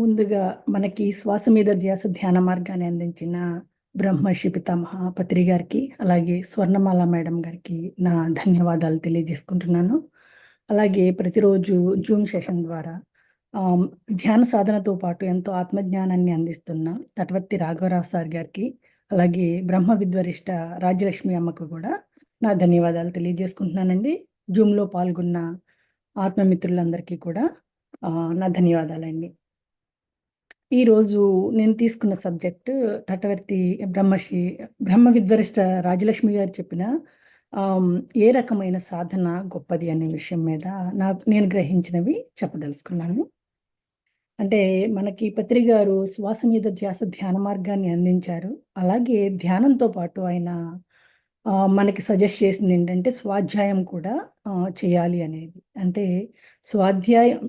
ముందుగా మనకి శ్వాస మీద ధ్యాస ధ్యాన మార్గాన్ని అందించిన బ్రహ్మర్షి పితామహ పత్రి గారికి అలాగే స్వర్ణమాల మేడం గారికి నా ధన్యవాదాలు తెలియజేసుకుంటున్నాను. అలాగే ప్రతిరోజు జూమ్ సెషన్ ద్వారా ధ్యాన సాధనతో పాటు ఎంతో ఆత్మజ్ఞానాన్ని అందిస్తున్న తటవర్తి రాఘవరావు సార్ గారికి అలాగే బ్రహ్మ విద్వరిష్ట రాజ్యలక్ష్మి అమ్మకు కూడా నా ధన్యవాదాలు తెలియజేసుకుంటున్నానండి. జూమ్లో పాల్గొన్న ఆత్మమిత్రులందరికీ కూడా నా ధన్యవాదాలండి. ఈరోజు నేను తీసుకున్న సబ్జెక్టు తటవర్తి బ్రహ్మశ్రీ బ్రహ్మ విద్వరిష్ట రాజలక్ష్మి గారు చెప్పిన ఏ రకమైన సాధన గొప్పది అనే విషయం మీద నాకు నేను గ్రహించినవి చెప్పదలుచుకున్నాను. అంటే మనకి పత్రి గారు శ్వాస మీద ధ్యాస ధ్యాన మార్గాన్ని అందించారు. అలాగే ధ్యానంతో పాటు ఆయన మనకి సజెస్ట్ చేసింది ఏంటంటే స్వాధ్యాయం కూడా చేయాలి అనేది. అంటే స్వాధ్యాయం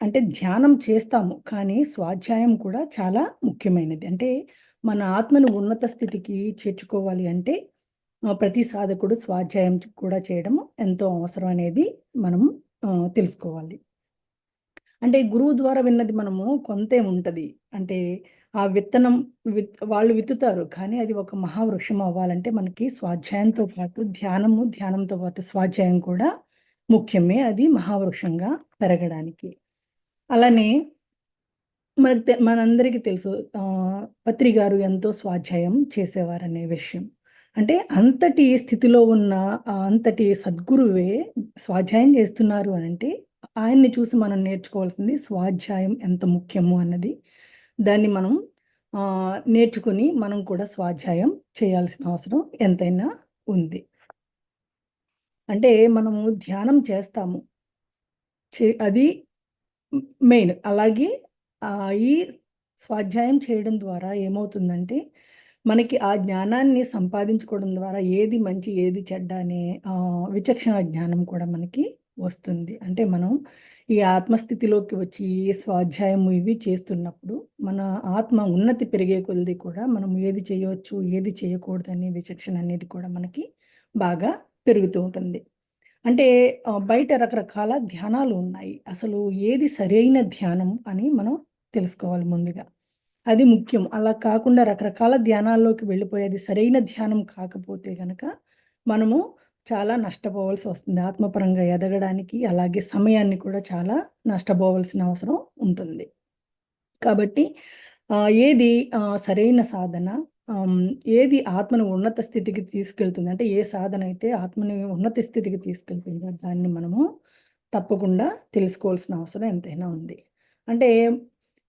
అంటే ధ్యానం చేస్తాము. కానీ స్వాధ్యాయం కూడా చాలా ముఖ్యమైనది. అంటే మన ఆత్మను ఉన్నత స్థితికి చేర్చుకోవాలి అంటే ప్రతి సాధకుడు స్వాధ్యాయం కూడా చేయడం ఎంతో అవసరం అనేది మనం తెలుసుకోవాలి. అంటే గురువు ద్వారా విన్నది మనము కొంతే ఉంటుంది. అంటే ఆ విత్తనం విత్ వాళ్ళు విత్తుతారు. కానీ అది ఒక మహావృక్షం అవ్వాలంటే మనకి స్వాధ్యాయంతో పాటు ధ్యానము ధ్యానంతో పాటు స్వాధ్యాయం కూడా ముఖ్యమే. అది మహావృక్షంగా పెరగడానికి. అలానే మనకు తె- మనందరికీ తెలుసు పత్రి గారు ఎంతో స్వాధ్యాయం చేసేవారనే విషయం. అంటే అంతటి స్థితిలో ఉన్న అంతటి సద్గురువే స్వాధ్యాయం చేస్తున్నారు అని అంటే ఆయన్ని చూసి మనం నేర్చుకోవాల్సింది స్వాధ్యాయం ఎంత ముఖ్యము అన్నది. దాన్ని మనం నేర్చుకుని మనం కూడా స్వాధ్యాయం చేయాల్సిన అవసరం ఎంతైనా ఉంది. అంటే మనము ధ్యానం చేస్తాము. చే అది మెయిన్ అలాగే ఈ స్వాధ్యాయం చేయడం ద్వారా ఏమవుతుందంటే మనకి ఆ జ్ఞానాన్ని సంపాదించుకోవడం ద్వారా ఏది మంచి ఏది చెడ్డ అనే విచక్షణ జ్ఞానం కూడా మనకి వస్తుంది. అంటే మనం ఈ ఆత్మస్థితిలోకి వచ్చి ఈ స్వాధ్యాయం ఇవి చేస్తున్నప్పుడు మన ఆత్మ ఉన్నతి పెరిగే కొలది కూడా మనం ఏది చేయవచ్చు ఏది చేయకూడదు అనే విచక్షణ అనేది కూడా మనకి బాగా పెరుగుతూ ఉంటుంది. అంటే బయట రకరకాల ధ్యానాలు ఉన్నాయి. అసలు ఏది సరైన ధ్యానం అని మనం తెలుసుకోవాలి ముందుగా. అది ముఖ్యం. అలా కాకుండా రకరకాల ధ్యానాల్లోకి వెళ్ళిపోయేది సరైన ధ్యానం కాకపోతే గనక మనము చాలా నష్టపోవాల్సి వస్తుంది. ఆత్మపరంగా ఎదగడానికి అలాగే సమయాన్ని కూడా చాలా నష్టపోవాల్సిన అవసరం ఉంటుంది. కాబట్టి ఏది సరైన సాధన ఏది ఆత్మను ఉన్నత స్థితికి తీసుకెళ్తుంది? అంటే ఏ సాధన అయితే ఆత్మని ఉన్నత స్థితికి తీసుకెళ్తుందో దాన్ని మనము తప్పకుండా తెలుసుకోవాల్సిన అవసరం ఎంతైనా ఉంది. అంటే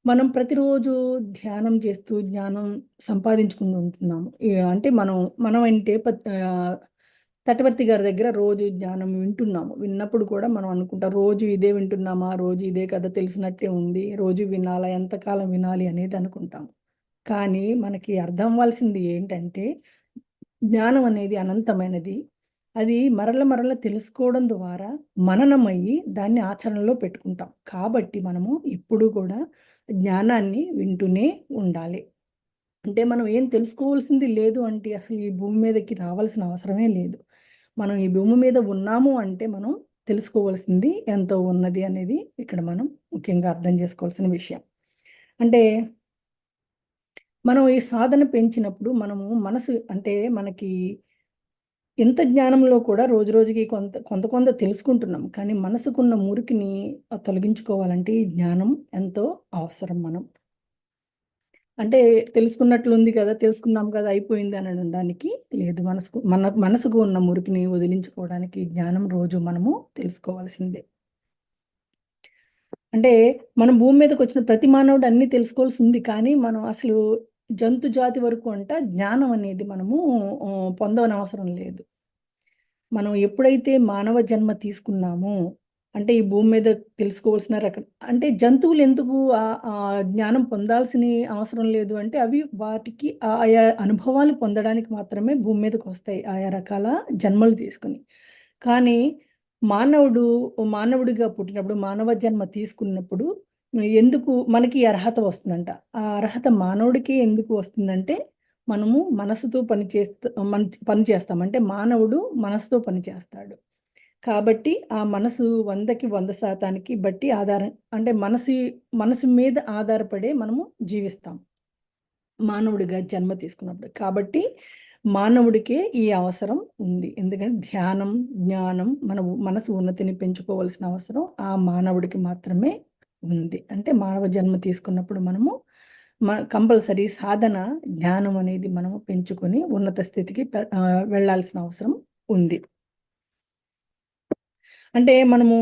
మనం ప్రతిరోజు ధ్యానం చేస్తూ జ్ఞానం సంపాదించుకుంటూ ఉంటున్నాము. అంటే మనం మనం అంటే ప- తటవర్తి గారి దగ్గర రోజు జ్ఞానం వింటున్నాము. విన్నప్పుడు కూడా మనం అనుకుంటాం రోజు ఇదే వింటున్నామా? రోజు ఇదే కథ తెలిసినట్టే ఉంది. రోజు వినాలా? ఎంతకాలం వినాలి? అనేది అనుకుంటాము. కానీ మనకి అర్థం అవ్వాల్సింది ఏంటంటే జ్ఞానం అనేది అనంతమైనది. అది మరల మరల తెలుసుకోవడం ద్వారా మననమయ్యి దాన్ని ఆచరణలో పెట్టుకుంటాం. కాబట్టి మనము ఎప్పుడు కూడా జ్ఞానాన్ని వింటూనే ఉండాలి. అంటే మనం ఏం తెలుసుకోవాల్సింది లేదు అంటే అసలు ఈ భూమి మీదకి రావాల్సిన అవసరమే లేదు. మనం ఈ భూమి మీద ఉన్నాము అంటే మనం తెలుసుకోవాల్సింది ఎంతో ఉన్నది అనేది ఇక్కడ మనం ముఖ్యంగా అర్థం చేసుకోవాల్సిన విషయం. అంటే మనం ఈ సాధన పెంచినప్పుడు మనము మనసు అంటే మనకి ఇంత జ్ఞానంలో కూడా రోజు రోజుకి కొంత కొంత కొంత తెలుసుకుంటున్నాం. కానీ మనసుకున్న మురికిని తొలగించుకోవాలంటే ఈ జ్ఞానం ఎంతో అవసరం మనం. అంటే తెలుసుకున్నట్లు ఉంది కదా తెలుసుకున్నాం కదా అయిపోయింది అని అనడానికి లేదు. మనసుకు మన మనసుకు ఉన్న మురికిని వదిలించుకోవడానికి జ్ఞానం రోజు మనము తెలుసుకోవాల్సిందే. అంటే మనం భూమి మీదకి వచ్చిన ప్రతి మానవుడు అన్ని తెలుసుకోవాల్సి ఉంది. కానీ మనం అసలు జంతు జాతి వరకు అంట జ్ఞానం అనేది మనము ఆ, పొందవని అవసరం లేదు. మనం ఎప్పుడైతే మానవ జన్మ తీసుకున్నామో అంటే ఈ భూమి మీద తెలుసుకోవాల్సిన రకం అంటే జంతువులు ఎందుకు ఆ జ్ఞానం పొందాల్సిన అవసరం లేదు అంటే అవి వాటికి ఆయా అనుభవాలు పొందడానికి మాత్రమే భూమి మీదకి వస్తాయి ఆయా రకాల జన్మలు తీసుకుని. కానీ మానవుడు మానవుడిగా పుట్టినప్పుడు మానవ జన్మ తీసుకున్నప్పుడు ఎందుకు మనకి అర్హత వస్తుందంట. ఆ అర్హత మానవుడికి ఎందుకు వస్తుందంటే మనము మనసుతో పని చేస్తా మన పని చేస్తామంటే మానవుడు మనసుతో పని చేస్తాడు. కాబట్టి ఆ మనసు వందకి వంద శాతానికి బట్టి ఆధారం అంటే మనసు మనసు మీద ఆధారపడే మనము జీవిస్తాం. మానవుడిగా జన్మ తీసుకున్నప్పుడు. కాబట్టి మానవుడికే ఈ అవసరం ఉంది. ఎందుకంటే ధ్యానం జ్ఞానం మన మనసు ఉన్నతిని పెంచుకోవాల్సిన అవసరం ఆ మానవుడికి మాత్రమే ఉంది. అంటే మానవ జన్మ తీసుకున్నప్పుడు మనము కంపల్సరీ సాధన జ్ఞానం అనేది మనము పెంచుకొని ఉన్నత స్థితికి వెళ్ళాల్సిన అవసరం ఉంది. అంటే మనము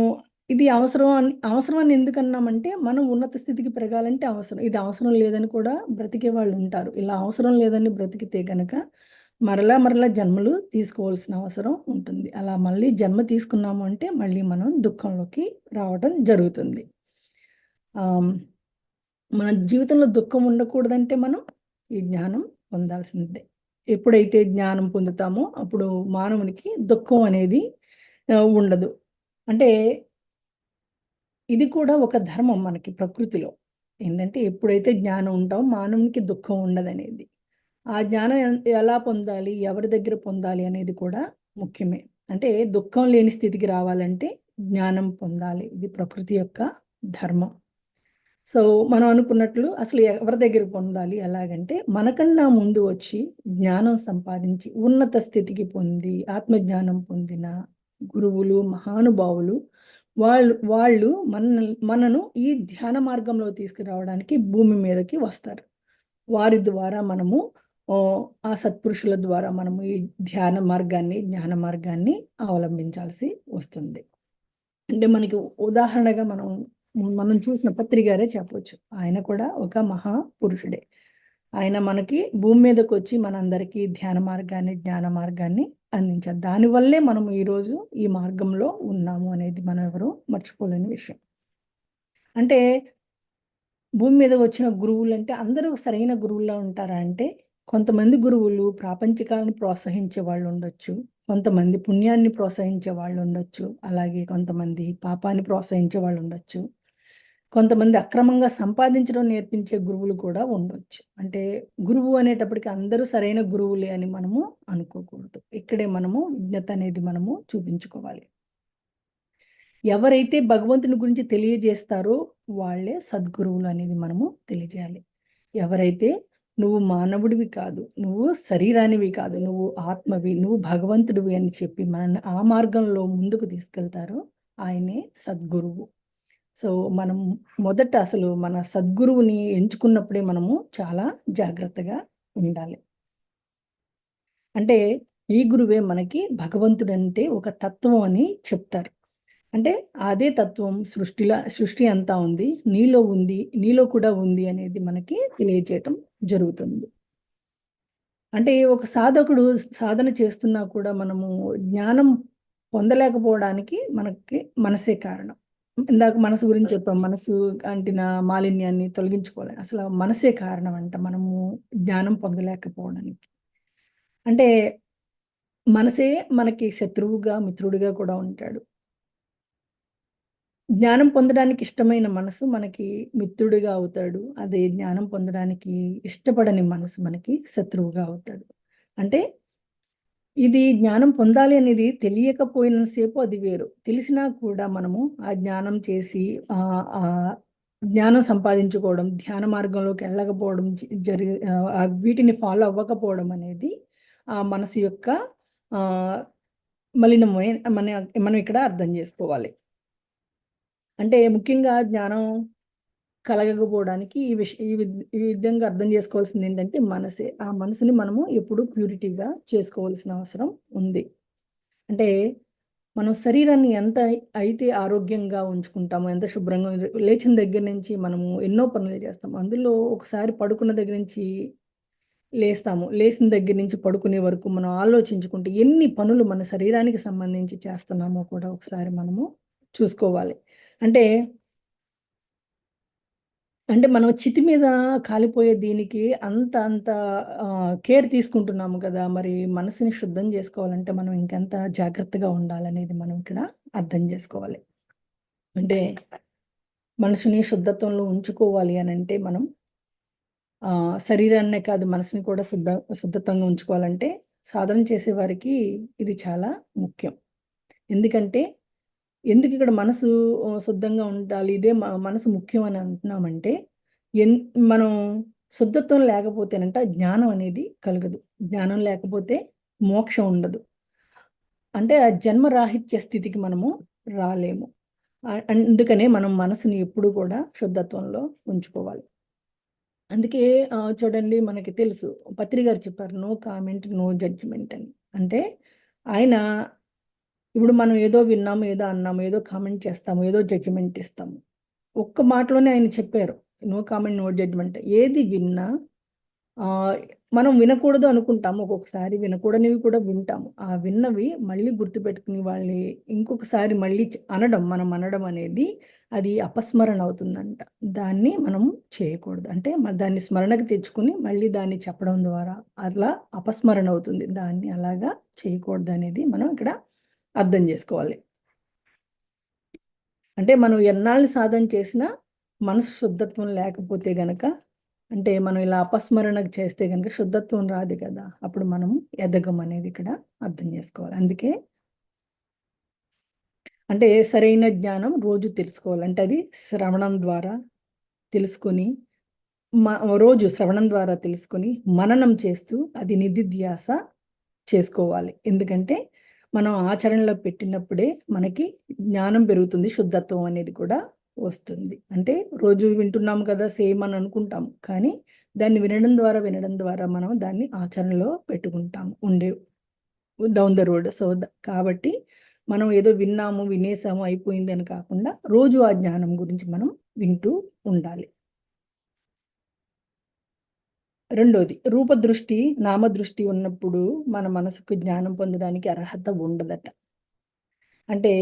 ఇది అవసరం అని అవసరం అని ఎందుకన్నామంటే మనం ఉన్నత స్థితికి పెరగాలంటే అవసరం. ఇది అవసరం లేదని కూడా బ్రతికే వాళ్ళు ఉంటారు. ఇలా అవసరం లేదని బ్రతికితే కనుక మరలా మరలా జన్మలు తీసుకోవాల్సిన అవసరం ఉంటుంది. అలా మళ్ళీ జన్మ తీసుకున్నాము అంటే మళ్ళీ మనం దుఃఖంలోకి రావడం జరుగుతుంది. మన జీవితంలో దుఃఖం ఉండకూడదంటే మనం ఈ జ్ఞానం పొందాల్సిందే. ఎప్పుడైతే జ్ఞానం పొందుతామో అప్పుడు మానవునికి దుఃఖం అనేది ఉండదు. అంటే ఇది కూడా ఒక ధర్మం మనకి ప్రకృతిలో. ఏంటంటే ఎప్పుడైతే జ్ఞానం ఉంటామో మానవునికి దుఃఖం ఉండదనేది. ఆ జ్ఞానం ఎలా పొందాలి ఎవరి దగ్గర పొందాలి అనేది కూడా ముఖ్యమే. అంటే దుఃఖం లేని స్థితికి రావాలంటే జ్ఞానం పొందాలి. ఇది ప్రకృతి యొక్క ధర్మం. సో మనం అనుకున్నట్లు అసలు ఎవరి దగ్గర పొందాలి? ఎలాగంటే మనకన్నా ముందు వచ్చి జ్ఞానం సంపాదించి ఉన్నత స్థితికి పొంది ఆత్మజ్ఞానం పొందిన గురువులు మహానుభావులు వాళ్ళు వాళ్ళు మన మనను ఈ ధ్యాన మార్గంలో తీసుకురావడానికి భూమి మీదకి వస్తారు. వారి ద్వారా మనము ఆ సత్పురుషుల ద్వారా మనము ఈ ధ్యాన మార్గాన్ని జ్ఞాన మార్గాన్ని అవలంబించాల్సి వస్తుంది. అంటే మనకి ఉదాహరణగా మనం మనం చూసిన పత్రి గారే చెప్పవచ్చు ఆయన కూడా ఒక మహాపురుషుడే. ఆయన మనకి భూమి మీదకి వచ్చి మనందరికీ ధ్యాన మార్గాన్ని జ్ఞాన మార్గాన్ని అందించారు. దానివల్లే మనం ఈరోజు ఈ మార్గంలో ఉన్నాము అనేది మనం ఎవరు మర్చిపోలేని విషయం. అంటే భూమి మీద వచ్చిన గురువులు అంటే అందరూ సరైన గురువుల్లో ఉంటారా అంటే కొంతమంది గురువులు ప్రాపంచికాలను ప్రోత్సహించే వాళ్ళు ఉండొచ్చు. కొంతమంది పుణ్యాన్ని ప్రోత్సహించే వాళ్ళు ఉండొచ్చు. అలాగే కొంతమంది పాపాన్ని ప్రోత్సహించే వాళ్ళు ఉండొచ్చు. కొంతమంది అక్రమంగా సంపాదించడం నేర్పించే గురువులు కూడా ఉండొచ్చు. అంటే గురువు అనేటప్పటికి అందరూ సరైన గురువులే అని మనము అనుకోకూడదు. ఇక్కడే మనము విజ్ఞత అనేది మనము చూపించుకోవాలి. ఎవరైతే భగవంతుని గురించి తెలియజేస్తారో వాళ్ళే సద్గురువులు అనేది మనము తెలియజేయాలి. ఎవరైతే నువ్వు మానవుడివి కాదు నువ్వు శరీరానివి కాదు నువ్వు ఆత్మవి నువ్వు భగవంతుడివి అని చెప్పి మనల్ని ఆ మార్గంలో ముందుకు తీసుకెళ్తారో ఆయనే సద్గురువు. సో మనం మొదట అసలు మన సద్గురువుని ఎంచుకున్నప్పుడే మనము చాలా జాగ్రత్తగా ఉండాలి. అంటే ఈ గురువే మనకి భగవంతుడు అంటే ఒక తత్వం అని చెప్తారు. అంటే అదే తత్వం సృష్టిలో సృష్టి అంతా ఉంది నీలో ఉంది నీలో కూడా ఉంది అనేది మనకి తెలియజేయటం జరుగుతుంది. అంటే ఒక సాధకుడు సాధన చేస్తున్నా కూడా మనము జ్ఞానం పొందలేకపోవడానికి మనకి మనసే కారణం. ఇందాక మనసు గురించి చెప్పాం. మనసు అంటిన మాలిన్యాన్ని తొలగించుకోవాలి. అసలు మనసే కారణం అంట మనము జ్ఞానం పొందలేకపోవడానికి. అంటే మనసే మనకి శత్రువుగా మిత్రుడిగా కూడా ఉంటాడు. జ్ఞానం పొందడానికి ఇష్టమైన మనసు మనకి మిత్రుడిగా అవుతాడు. అదే జ్ఞానం పొందడానికి ఇష్టపడని మనసు మనకి శత్రువుగా అవుతాడు. అంటే ఇది జ్ఞానం పొందాలి అనేది తెలియకపోయినంతసేపు అది వేరు. తెలిసినా కూడా మనము ఆ జ్ఞానం చేసి ఆ జ్ఞానం సంపాదించుకోవడం ధ్యాన మార్గంలోకి వెళ్ళకపోవడం జరిగి వీటిని ఫాలో అవ్వకపోవడం అనేది ఆ మనసు యొక్క మలినమైన మన మనం ఇక్కడ అర్థం చేసుకోవాలి. అంటే ముఖ్యంగా జ్ఞానం కలగకపోవడానికి ఈ విష ఈ ఈ విధంగా అర్థం చేసుకోవాల్సింది ఏంటంటే మనసే. ఆ మనసుని మనము ఎప్పుడు ప్యూరిటీగా చేసుకోవాల్సిన అవసరం ఉంది. అంటే మనం శరీరాన్ని ఎంత అయితే ఆరోగ్యంగా ఉంచుకుంటామో ఎంత శుభ్రంగా లేచిన దగ్గర నుంచి మనము ఎన్నో పనులు చేస్తాము. అందులో ఒకసారి పడుకున్న దగ్గర నుంచి లేస్తాము. లేచిన దగ్గర నుంచి పడుకునే వరకు మనం ఆలోచించుకుంటే ఎన్ని పనులు మన శరీరానికి సంబంధించి చేస్తున్నామో కూడా ఒకసారి మనము చూసుకోవాలి. అంటే అంటే మనం చితి మీద కాలిపోయే దీనికి అంత అంత కేర్ తీసుకుంటున్నాము కదా! మరి మనసుని శుద్ధం చేసుకోవాలంటే మనం ఇంకెంత జాగ్రత్తగా ఉండాలనేది మనం ఇక్కడ అర్థం చేసుకోవాలి. అంటే మనసుని శుద్ధత్వంలో ఉంచుకోవాలి అని అంటే మనం శరీరాన్నే కాదు మనసుని కూడా శుద్ధ శుద్ధత్వంగా ఉంచుకోవాలంటే సాధన చేసే వారికి ఇది చాలా ముఖ్యం. ఎందుకంటే ఎందుకు ఇక్కడ మనసు శుద్ధంగా ఉండాలి? ఇదే మనసు ముఖ్యం అని అంటున్నామంటే ఎన్ మనం శుద్ధత్వం లేకపోతేనంట జ్ఞానం అనేది కలగదు. జ్ఞానం లేకపోతే మోక్షం ఉండదు. అంటే ఆ జన్మరాహిత్య స్థితికి మనము రాలేము. అందుకనే మనం మనసుని ఎప్పుడు కూడా శుద్ధత్వంలో ఉంచుకోవాలి. అందుకే చూడండి మనకి తెలుసు. పత్రి గారు చెప్పారు నో కామెంట్ నో జడ్జిమెంట్ అని. అంటే ఆయన ఇప్పుడు మనం ఏదో విన్నాము ఏదో అన్నాము ఏదో కామెంట్ చేస్తాము ఏదో జడ్జిమెంట్ ఇస్తాము. ఒక్క మాటలోనే ఆయన చెప్పారు నో కామెంట్ నో జడ్జిమెంట్ ఏది విన్నా మనం వినకూడదు అనుకుంటాము. ఒక్కొక్కసారి వినకూడనివి కూడా వింటాము. ఆ విన్నవి మళ్ళీ గుర్తుపెట్టుకుని వాళ్ళని ఇంకొకసారి మళ్ళీ అనడం మనం అనడం అనేది అది అపస్మరణ అవుతుందంట. దాన్ని మనం చేయకూడదు. అంటే దాన్ని స్మరణకు తెచ్చుకుని మళ్ళీ దాన్ని చెప్పడం ద్వారా అట్లా అపస్మరణ అవుతుంది. దాన్ని అలాగా చేయకూడదు అనేది మనం ఇక్కడ అర్థం చేసుకోవాలి. అంటే మనం ఎన్నాళ్ళు సాధన చేసినా మనసు శుద్ధత్వం లేకపోతే గనక అంటే మనం ఇలా అపస్మరణ చేస్తే గనక శుద్ధత్వం రాదు కదా అప్పుడు మనం ఎదగం అనేది ఇక్కడ అర్థం చేసుకోవాలి. అందుకే అంటే సరైన జ్ఞానం రోజు తెలుసుకోవాలి. అంటే అది శ్రవణం ద్వారా తెలుసుకొని మ రోజు శ్రవణం ద్వారా తెలుసుకొని మననం చేస్తూ అది నిధిధ్యాస చేసుకోవాలి. ఎందుకంటే మనం ఆచరణలో పెట్టినప్పుడే మనకి జ్ఞానం పెరుగుతుంది శుద్ధత్వం అనేది కూడా వస్తుంది. అంటే రోజు వింటున్నాము కదా సేమ్ అని అనుకుంటాం. కానీ దాన్ని వినడం ద్వారా వినడం ద్వారా మనం దాన్ని ఆచరణలో పెట్టుకుంటాము. ఉండే డౌన్ ద రోడ్ సో కాబట్టి మనం ఏదో విన్నాము వినేసాము అయిపోయింది అని కాకుండా రోజు ఆ జ్ఞానం గురించి మనం వింటూ ఉండాలి. రెండోది రూపదృష్టి నామదృష్టి ఉన్నప్పుడు మన మనసుకు జ్ఞానం పొందడానికి అర్హత ఉండదట. అంటే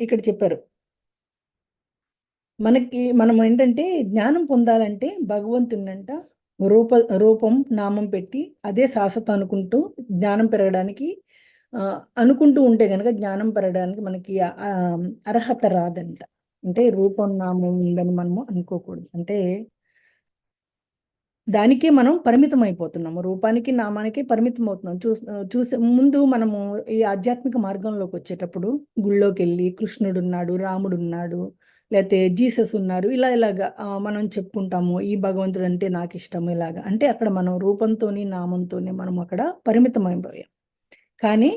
ఇక్కడ చెప్పారు. మనకి మనం ఏంటంటే జ్ఞానం పొందాలంటే భగవంతునంట రూప రూపం నామం పెట్టి అదే శాశ్వతం అనుకుంటూ జ్ఞానం పెరగడానికి అనుకుంటూ ఉంటే కనుక జ్ఞానం పెరగడానికి మనకి అర్హత రాదంట. అంటే రూపం నామం ఉందని మనము అనుకోకూడదు. అంటే దానికే మనం పరిమితం అయిపోతున్నాము రూపానికి నామానికి పరిమితం అవుతున్నాం చూ చూసే ముందు మనము ఈ ఆధ్యాత్మిక మార్గంలోకి వచ్చేటప్పుడు గుళ్ళోకి వెళ్ళి కృష్ణుడు ఉన్నాడు రాముడు ఉన్నాడు లేకపోతే జీసస్ ఉన్నారు ఇలా ఇలాగా మనం చెప్పుకుంటాము ఈ భగవంతుడు అంటే నాకు ఇష్టం ఇలాగా. అంటే అక్కడ మనం రూపంతోని నామంతోనే మనం అక్కడ పరిమితం అయిపోయాం కానీ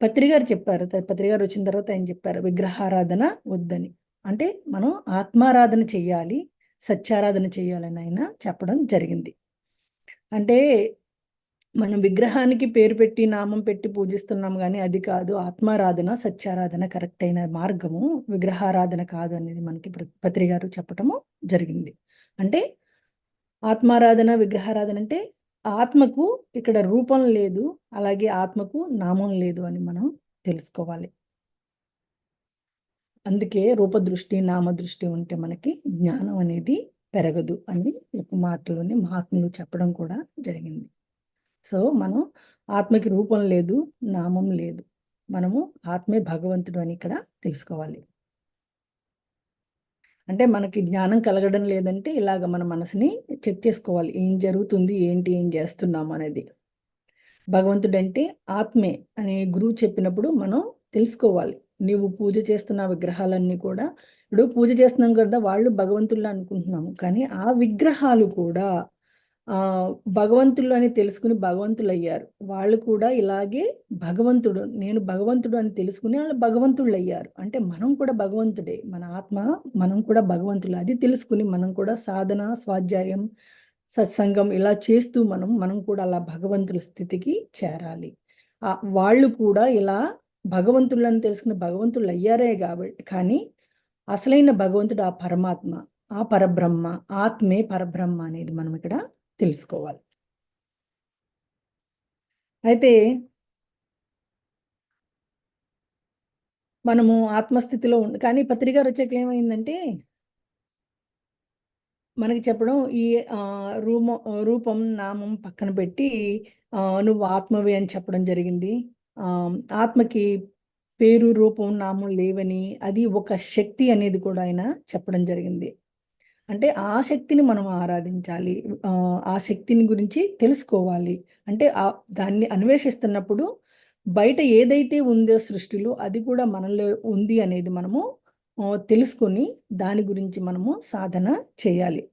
పత్రిగారు చెప్పారు పత్రికారు పత్రిగారు వచ్చిన తర్వాత ఆయన చెప్పారు విగ్రహారాధన వద్దని. అంటే మనం ఆత్మారాధన చెయ్యాలి సత్యారాధన చేయాలని ఆయన చెప్పడం జరిగింది. అంటే మనం విగ్రహానికి పేరు పెట్టి నామం పెట్టి పూజిస్తున్నాం కానీ అది కాదు ఆత్మారాధన సత్యారాధన కరెక్ట్ అయిన మార్గము. విగ్రహారాధన కాదు అనేది మనకి పత్రి గారు చెప్పటము జరిగింది. అంటే ఆత్మారాధన విగ్రహారాధన అంటే ఆత్మకు ఇక్కడ రూపం లేదు అలాగే ఆత్మకు నామం లేదు అని మనం తెలుసుకోవాలి. అందుకే రూపదృష్టి నామదృష్టి ఉంటే మనకి జ్ఞానం అనేది పెరగదు అని ఒక మాటలోని మహాత్ములు చెప్పడం కూడా జరిగింది. సో మనం ఆత్మకి రూపం లేదు నామం లేదు. మనము ఆత్మే భగవంతుడు అని ఇక్కడ తెలుసుకోవాలి. అంటే మనకి జ్ఞానం కలగడం లేదంటే ఇలాగ మన మనసుని చెక్ చేసుకోవాలి. ఏం జరుగుతుంది ఏంటి ఏం చేస్తున్నాము అనేది. భగవంతుడంటే ఆత్మే అనే గురువు చెప్పినప్పుడు మనం తెలుసుకోవాలి. నీవు పూజ చేస్తున్న విగ్రహాలన్నీ కూడా ఇప్పుడు పూజ చేస్తున్నాం కదా వాళ్ళు భగవంతుల్లా అనుకుంటున్నాము. కానీ ఆ విగ్రహాలు కూడా ఆ భగవంతుడు అని తెలుసుకుని భగవంతులు అయ్యారు వాళ్ళు కూడా ఇలాగే భగవంతుడు నేను భగవంతుడు అని తెలుసుకుని వాళ్ళు భగవంతుళ్ళు అయ్యారు అంటే మనం కూడా భగవంతుడే. మన ఆత్మ మనం కూడా భగవంతులు. అది తెలుసుకుని మనం కూడా సాధన స్వాధ్యాయం సత్సంగం ఇలా చేస్తూ మనం మనం కూడా అలా భగవంతుల స్థితికి చేరాలి. ఆ వాళ్ళు కూడా ఇలా భగవంతులను తెలుసుకుని భగవంతులు అయ్యారే కాబట్టి కానీ అసలైన భగవంతుడు ఆ పరమాత్మ ఆ పరబ్రహ్మ ఆత్మే పరబ్రహ్మ అనేది మనం ఇక్కడ తెలుసుకోవాలి. అయితే మనము ఆత్మస్థితిలో ఉండి కానీ పత్రిక వచ్చాక ఏమైందంటే మనకి చెప్పడం ఈ రూమ రూపం నామం పక్కన పెట్టి నువ్వు ఆత్మవి అని చెప్పడం జరిగింది. ఆత్మకి పేరు రూపం నామం లేవని అది ఒక శక్తి అనేది కూడా ఆయన చెప్పడం జరిగింది. అంటే ఆ శక్తిని మనం ఆరాధించాలి. ఆ, శక్తిని గురించి తెలుసుకోవాలి. అంటే ఆ దాన్ని అన్వేషిస్తున్నప్పుడు బయట ఏదైతే ఉందో సృష్టిలో అది కూడా మనలో ఉంది అనేది మనము తెలుసుకొని దాని గురించి మనము సాధన చేయాలి.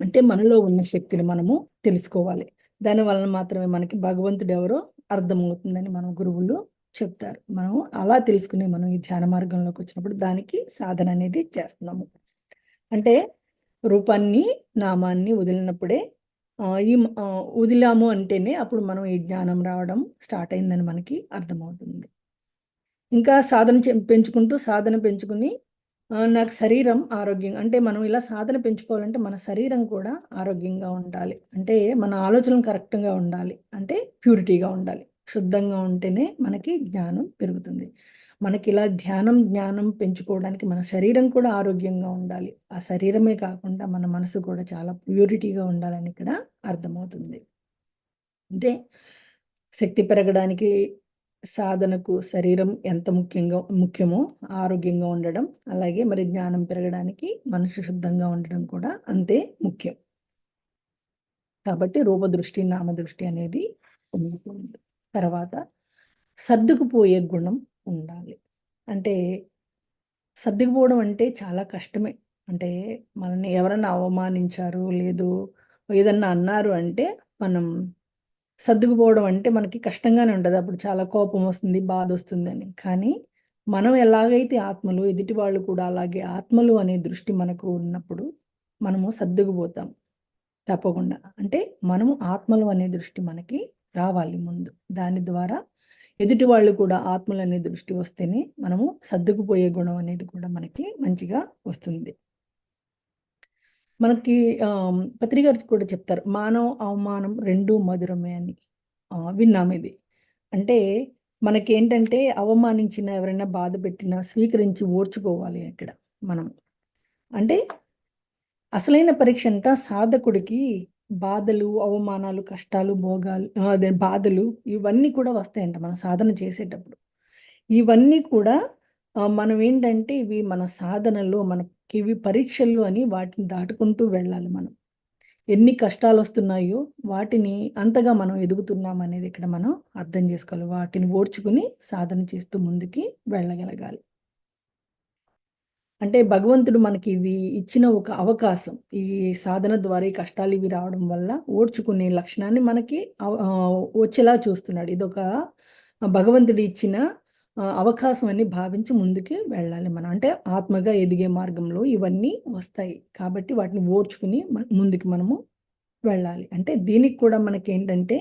అంటే మనలో ఉన్న శక్తిని మనము తెలుసుకోవాలి. దాని వలన మాత్రమే మనకి భగవంతుడు ఎవరో అర్థమవుతుందని మన గురువులు చెప్తారు. మనం అలా తెలుసుకుని మనం ఈ ధ్యాన మార్గంలోకి వచ్చినప్పుడు దానికి సాధన అనేది చేస్తున్నాము. అంటే రూపాన్ని నామాన్ని వదిలినప్పుడే ఈ వదిలాము అంటేనే అప్పుడు మనం ఈ జ్ఞానం రావడం స్టార్ట్ అయిందని మనకి అర్థమవుతుంది. ఇంకా సాధన పెంచుకుంటూ సాధన పెంచుకుని నాకు శరీరం ఆరోగ్యం అంటే మనం ఇలా సాధన పెంచుకోవాలంటే మన శరీరం కూడా ఆరోగ్యంగా ఉండాలి. అంటే మన ఆలోచనలు కరెక్ట్గా ఉండాలి. అంటే ప్యూరిటీగా ఉండాలి. శుద్ధంగా ఉంటేనే మనకి జ్ఞానం పెరుగుతుంది. మనకి ఇలా ధ్యానం జ్ఞానం పెంచుకోవడానికి మన శరీరం కూడా ఆరోగ్యంగా ఉండాలి. ఆ శరీరమే కాకుండా మన మనసు కూడా చాలా ప్యూరిటీగా ఉండాలని ఇక్కడ అర్థమవుతుంది. అంటే శక్తి పెరగడానికి సాధనకు శరీరం ఎంత ముఖ్యంగా ముఖ్యమో ఆరోగ్యంగా ఉండడం అలాగే మరి జ్ఞానం పెరగడానికి మనసు శుద్ధంగా ఉండడం కూడా అంతే ముఖ్యం. కాబట్టి రూపదృష్టి నామదృష్టి అనేది తర్వాత సర్దుకుపోయే గుణం ఉండాలి. అంటే సర్దుకుపోవడం అంటే చాలా కష్టమే. అంటే మనల్ని ఎవరన్నా అవమానించారు లేదు ఏదన్నా అన్నారు అంటే మనం సర్దుకుపోవడం అంటే మనకి కష్టంగానే ఉంటుంది. అప్పుడు చాలా కోపం వస్తుంది బాధ వస్తుంది అని కానీ మనం ఎలాగైతే ఆత్మలు ఎదుటి వాళ్ళు కూడా అలాగే ఆత్మలు అనే దృష్టి మనకు ఉన్నప్పుడు మనము సర్దుకుపోతాం. తప్పకుండా. అంటే మనము ఆత్మలు అనే దృష్టి మనకి రావాలి ముందు. దాని ద్వారా ఎదుటి వాళ్ళు కూడా ఆత్మలు అనే దృష్టి వస్తేనే మనము సర్దుకుపోయే గుణం అనేది కూడా మనకి మంచిగా వస్తుంది. మనకి పత్రికారు కూడా చెప్తారు మానవ అవమానం రెండు మధురమే అని. విన్నాం ఇది. అంటే మనకి ఏంటంటే అవమానించిన ఎవరైనా బాధ పెట్టినా స్వీకరించి ఓర్చుకోవాలి ఇక్కడ మనం. అంటే అసలైన పరీక్ష అంట సాధకుడికి బాధలు అవమానాలు కష్టాలు భోగాలు అదే బాధలు ఇవన్నీ కూడా వస్తాయంట మన సాధన చేసేటప్పుడు. ఇవన్నీ కూడా మనం ఏంటంటే ఇవి మన సాధనలో మన ఇవి పరీక్షలు అని వాటిని దాటుకుంటూ వెళ్ళాలి మనం. ఎన్ని కష్టాలు వస్తున్నాయో వాటిని అంతగా మనం ఎదుగుతున్నాం అనేది ఇక్కడ మనం అర్థం చేసుకోవాలి. వాటిని ఓర్చుకుని సాధన చేస్తూ ముందుకి వెళ్ళగలగాలి. అంటే భగవంతుడు మనకి ఇది ఇచ్చిన ఒక అవకాశం. ఈ సాధన ద్వారా ఈ కష్టాలు ఇవి రావడం వల్ల ఓర్చుకునే లక్షణాన్ని మనకి వచ్చేలా చూస్తున్నాడు. ఇదొక భగవంతుడు ఇచ్చిన అవకాశం అని భావించి ముందుకి వెళ్ళాలి మనం. అంటే ఆత్మగా ఎదిగే మార్గంలో ఇవన్నీ వస్తాయి. కాబట్టి వాటిని ఓర్చుకుని ముందుకు మనము వెళ్ళాలి. అంటే దీనికి కూడా మనకి ఏంటంటే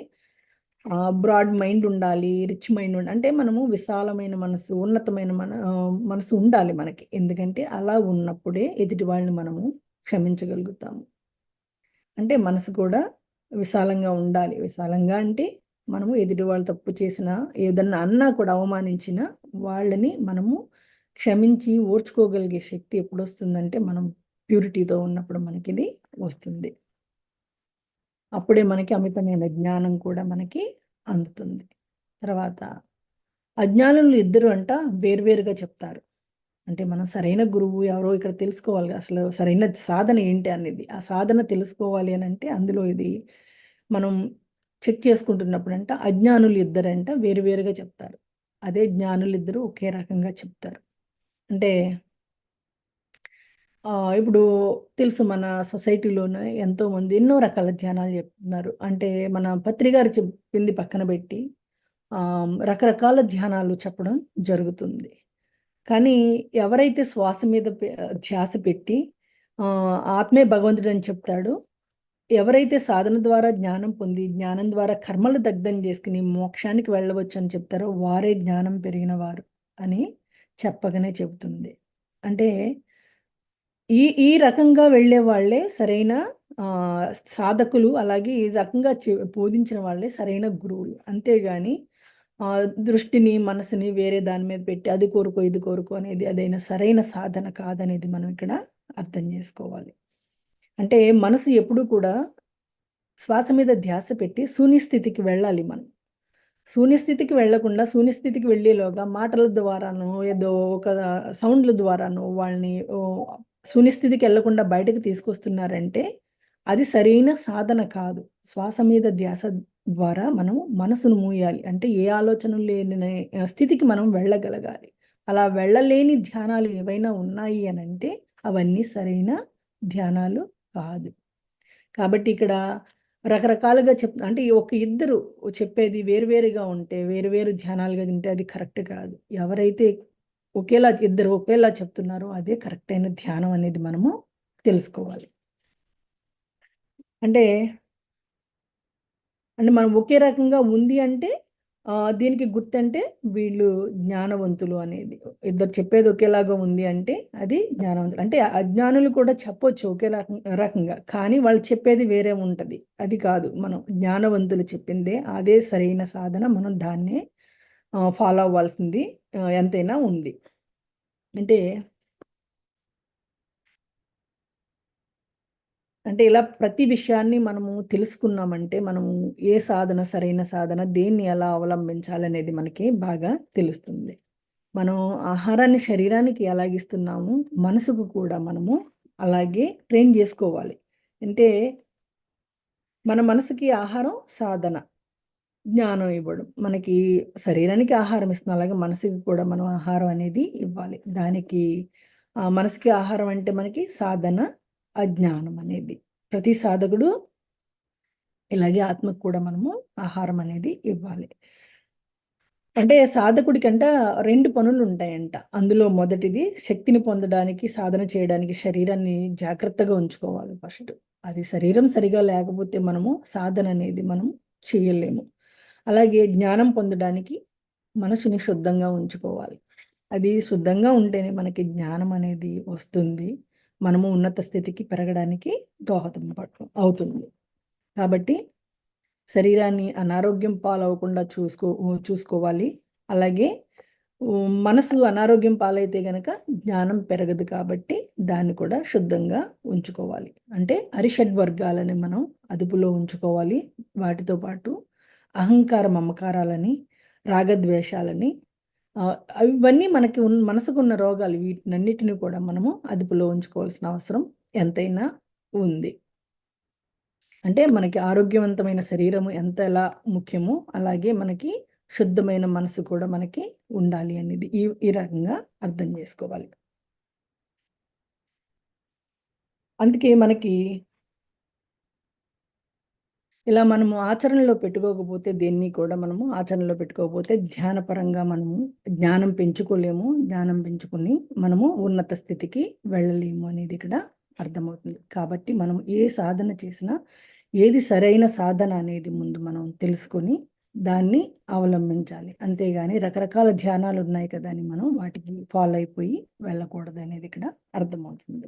బ్రాడ్ మైండ్ ఉండాలి రిచ్ మైండ్ ఉండాలి. అంటే మనము విశాలమైన మనసు ఉన్నతమైన మన మనసు ఉండాలి మనకి. ఎందుకంటే అలా ఉన్నప్పుడే ఎదుటి వాళ్ళని మనము క్షమించగలుగుతాము. అంటే మనసు కూడా విశాలంగా ఉండాలి. విశాలంగా అంటే మనము ఎదుటి వాళ్ళు తప్పు చేసిన ఏదన్నా అన్నా కూడా అవమానించిన వాళ్ళని మనము క్షమించి ఓర్చుకోగలిగే శక్తి ఎప్పుడు వస్తుందంటే మనం ప్యూరిటీతో ఉన్నప్పుడు మనకి ఇది వస్తుంది. అప్పుడే మనకి అమితమైన జ్ఞానం కూడా మనకి అందుతుంది. తర్వాత అజ్ఞానులు ఇద్దరు అంట వేర్వేరుగా చెప్తారు. అంటే మనం సరైన గురువు ఎవరో ఇక్కడ తెలుసుకోవాలి. అసలు సరైన సాధన ఏంటి అనేది. ఆ సాధన తెలుసుకోవాలి అని అంటే అందులో ఇది మనం చెక్ చేసుకుంటున్నప్పుడు అంట అజ్ఞానులు ఇద్దరంట వేరువేరుగా చెప్తారు. అదే జ్ఞానులు ఇద్దరు ఒకే రకంగా చెప్తారు. అంటే ఇప్పుడు తెలుసు మన సొసైటీలోనే ఎంతోమంది ఎన్నో రకాల ధ్యానాలు చెప్తున్నారు. అంటే మన పత్రికారు చెప్పింది పక్కన పెట్టి రకరకాల ధ్యానాలు చెప్పడం జరుగుతుంది. కానీ ఎవరైతే శ్వాస మీద ధ్యాస పెట్టి ఆత్మే భగవంతుడు అని చెప్తాడో ఎవరైతే సాధన ద్వారా జ్ఞానం పొంది జ్ఞానం ద్వారా కర్మలు దగ్ధం చేసుకుని మోక్షానికి వెళ్ళవచ్చు అని చెప్తారో వారే జ్ఞానం పెరిగిన వారు అని చెప్పగానే చెబుతుంది. అంటే ఈ ఈ రకంగా వెళ్ళే వాళ్ళే సరైన సాధకులు అలాగే ఈ రకంగా బోధించిన వాళ్ళే సరైన గురువులు. అంతేగాని దృష్టిని మనసుని వేరే దాని మీద పెట్టి అది కోరుకో ఇది కోరుకో అనేది అదైనా సరైన సాధన కాదనేది మనం ఇక్కడ అర్థం చేసుకోవాలి. అంటే మనసు ఎప్పుడూ కూడా శ్వాస మీద ధ్యాస పెట్టి శూన్యస్థితికి వెళ్ళాలి మనం. శూన్యస్థితికి వెళ్ళకుండా శూన్యస్థితికి వెళ్ళేలోగా మాటల ద్వారానో ఏదో ఒక సౌండ్ల ద్వారానో వాళ్ళని శూన్యస్థితికి వెళ్ళకుండా బయటకు తీసుకొస్తున్నారంటే అది సరైన సాధన కాదు. శ్వాస మీద ధ్యాస ద్వారా మనం మనసును మూయాలి. అంటే ఏ ఆలోచనలు లేని స్థితికి మనం వెళ్ళగలగాలి. అలా వెళ్ళలేని ధ్యానాలు ఏవైనా ఉన్నాయి అని అంటే అవన్నీ సరైన ధ్యానాలు కాదు. కాబట్టి ఇక్కడ రకరకాలుగా చెప్ అంటే ఒక ఇద్దరు చెప్పేది వేరువేరుగా ఉంటే వేరువేరు ధ్యానాలుగా తింటే అది కరెక్ట్ కాదు. ఎవరైతే ఒకేలా ఇద్దరు ఒకేలా చెప్తున్నారో అదే కరెక్ట్ అయిన ధ్యానం అనేది మనము తెలుసుకోవాలి. అంటే అంటే మనం ఒకే రకంగా ఉంది అంటే దీనికి గుర్తంటే వీళ్ళు జ్ఞానవంతులు అనేది. ఇద్దరు చెప్పేది ఒకేలాగా ఉంది అంటే అది జ్ఞానవంతులు. అంటే అజ్ఞానులు కూడా చెప్పొచ్చు ఒకే రకంగా కానీ వాళ్ళు చెప్పేది వేరే ఉంటుంది. అది కాదు. మనం జ్ఞానవంతులు చెప్పిందే అదే సరైన సాధన. మనం దాన్నే ఫాలో అవ్వాల్సింది ఎంతైనా ఉంది. అంటే అంటే ఇలా ప్రతి విషయాన్ని మనము తెలుసుకున్నామంటే మనము ఏ సాధన సరైన సాధన దేన్ని ఎలా అవలంబించాలనేది మనకి బాగా తెలుస్తుంది. మనం ఆహారాన్ని శరీరానికి ఎలాగిస్తున్నాము మనసుకు కూడా మనము అలాగే ట్రైన్ చేసుకోవాలి. అంటే మన మనసుకి ఆహారం సాధన జ్ఞానం ఇవ్వడం. మనకి శరీరానికి ఆహారం ఇస్తున్నాం అలాగే మనసుకి కూడా మనం ఆహారం అనేది ఇవ్వాలి. దానికి మనసుకి ఆహారం అంటే మనకి సాధన అజ్ఞానం అనేది. ప్రతి సాధకుడు ఇలాగే ఆత్మకు కూడా మనము ఆహారం అనేది ఇవ్వాలి. అంటే సాధకుడికంట రెండు పనులు ఉంటాయంట. అందులో మొదటిది శక్తిని పొందడానికి సాధన చేయడానికి శరీరాన్ని జాగ్రత్తగా ఉంచుకోవాలి ఫస్ట్. అది శరీరం సరిగా లేకపోతే మనము సాధన అనేది మనం చేయలేము. అలాగే జ్ఞానం పొందడానికి మనసుని శుద్ధంగా ఉంచుకోవాలి. అది శుద్ధంగా ఉంటేనే మనకి జ్ఞానం అనేది వస్తుంది. మనము ఉన్నత స్థితికి పెరగడానికి దోహదం అవుతుంది. కాబట్టి శరీరాన్ని అనారోగ్యం పాలవకుండా చూసుకో చూసుకోవాలి. అలాగే మనసు అనారోగ్యం పాలైతే గనక జ్ఞానం పెరగదు కాబట్టి దాన్ని కూడా శుద్ధంగా ఉంచుకోవాలి. అంటే అరిషడ్ వర్గాలని మనం అదుపులో ఉంచుకోవాలి. వాటితో పాటు అహంకార మమకారాలని రాగద్వేషాలని ఇవన్నీ మనకి ఉన్న మనసుకున్న రోగాలు వీటినన్నిటిని కూడా మనము అదుపులో ఉంచుకోవాల్సిన అవసరం ఎంతైనా ఉంది. అంటే మనకి ఆరోగ్యవంతమైన శరీరము ఎంత ఎలా ముఖ్యమో అలాగే మనకి శుద్ధమైన మనసు కూడా మనకి ఉండాలి అనేది ఈ ఈ రకంగా అర్థం చేసుకోవాలి. అందుకే మనకి ఇలా మనము ఆచరణలో పెట్టుకోకపోతే దేన్ని కూడా మనము ఆచరణలో పెట్టుకోకపోతే ధ్యానపరంగా మనము జ్ఞానం పెంచుకోలేము జ్ఞానం పెంచుకుని మనము ఉన్నత స్థితికి వెళ్ళలేము అనేది ఇక్కడ అర్థమవుతుంది. కాబట్టి మనం ఏ సాధన చేసినా ఏది సరైన సాధన అనేది ముందు మనం తెలుసుకొని దాన్ని అవలంబించాలి. అంతేగాని రకరకాల ధ్యానాలు ఉన్నాయి కదా అని మనం వాటికి ఫాలో అయిపోయి వెళ్ళకూడదు అనేది ఇక్కడ అర్థమవుతుంది.